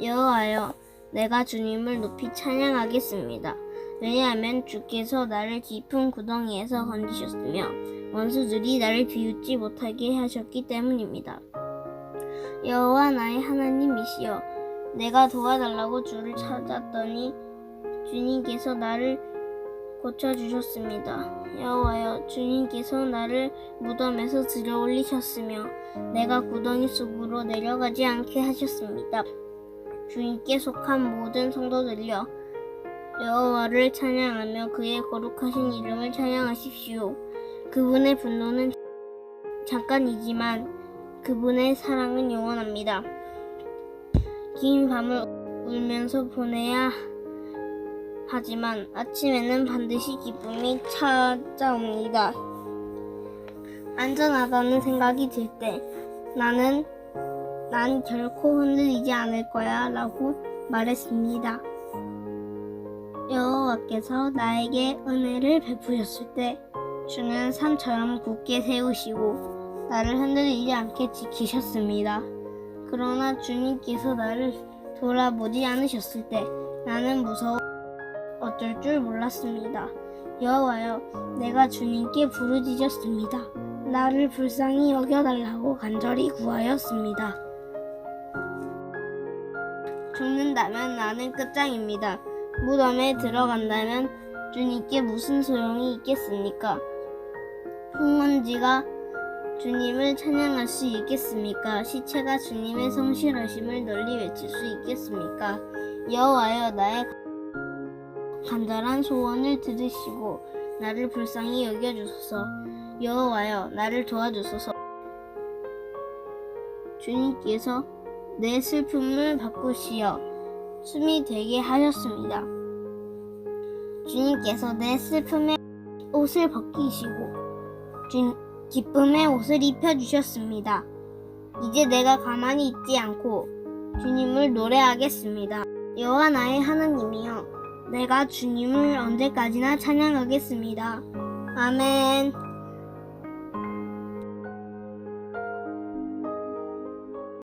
여호와여, 내가 주님을 높이 찬양하겠습니다. 왜냐하면 주께서 나를 깊은 구덩이에서 건지셨으며 원수들이 나를 비웃지 못하게 하셨기 때문입니다. 여호와 나의 하나님이시여, 내가 도와달라고 주를 찾았더니 주님께서 나를 고쳐주셨습니다. 여호와여, 주님께서 나를 무덤에서 들어 올리셨으며 내가 구덩이 속으로 내려가지 않게 하셨습니다. 주님께 속한 모든 성도들여 여호와를 찬양하며 그의 거룩하신 이름을 찬양하십시오. 그분의 분노는 잠깐이지만 그분의 사랑은 영원합니다. 긴 밤을 울면서 보내야 하지만 아침에는 반드시 기쁨이 찾아옵니다. 안전하다는 생각이 들 때 나는 난 결코 흔들리지 않을 거야 라고 말했습니다. 여호와께서 나에게 은혜를 베푸셨을 때 주는 산처럼 굳게 세우시고 나를 흔들리지 않게 지키셨습니다. 그러나 주님께서 나를 돌아보지 않으셨을 때 나는 무서워 어쩔 줄 몰랐습니다. 여호와여, 내가 주님께 부르짖었습니다. 나를 불쌍히 여겨달라고 간절히 구하였습니다. 죽는다면 나는 끝장입니다. 무덤에 들어간다면 주님께 무슨 소용이 있겠습니까? 흙먼지가 주님을 찬양할 수 있겠습니까? 시체가 주님의 성실하심을 널리 외칠 수 있겠습니까? 여호와여 나의 간절한 소원을 들으시고 나를 불쌍히 여겨주소서. 여호와여 나를 도와주소서. 주님께서 내 슬픔을 바꾸시어 숨이 되게 하셨습니다. 주님께서 내 슬픔의 옷을 벗기시고 주, 기쁨의 옷을 입혀주셨습니다. 이제 내가 가만히 있지 않고 주님을 노래하겠습니다. 여호와 나의 하나님이여 내가 주님을 언제까지나 찬양하겠습니다. 아멘.